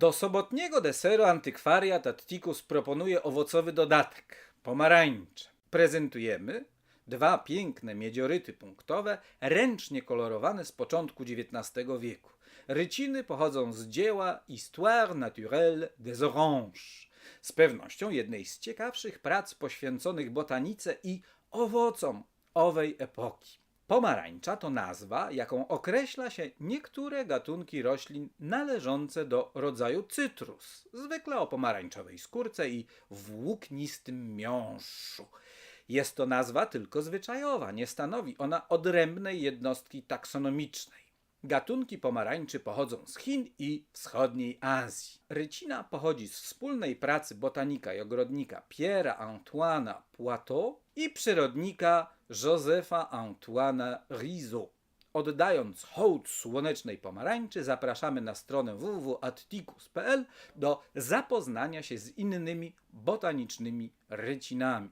Do sobotniego deseru antykwariat Atticus proponuje owocowy dodatek pomarańcze. Prezentujemy dwa piękne miedzioryty punktowe, ręcznie kolorowane z początku XIX wieku. Ryciny pochodzą z dzieła Histoire naturelle des oranges, z pewnością jednej z ciekawszych prac poświęconych botanice i owocom owej epoki. Pomarańcza to nazwa, jaką określa się niektóre gatunki roślin należące do rodzaju cytrus, zwykle o pomarańczowej skórce i włóknistym miąższu. Jest to nazwa tylko zwyczajowa, nie stanowi ona odrębnej jednostki taksonomicznej. Gatunki pomarańczy pochodzą z Chin i wschodniej Azji. Rycina pochodzi z wspólnej pracy botanika i ogrodnika Pierre'a Antoine'a Poitot i przyrodnika Józefa Antoine'a Rizot. Oddając hołd słonecznej pomarańczy, zapraszamy na stronę www.atticus.pl do zapoznania się z innymi botanicznymi rycinami.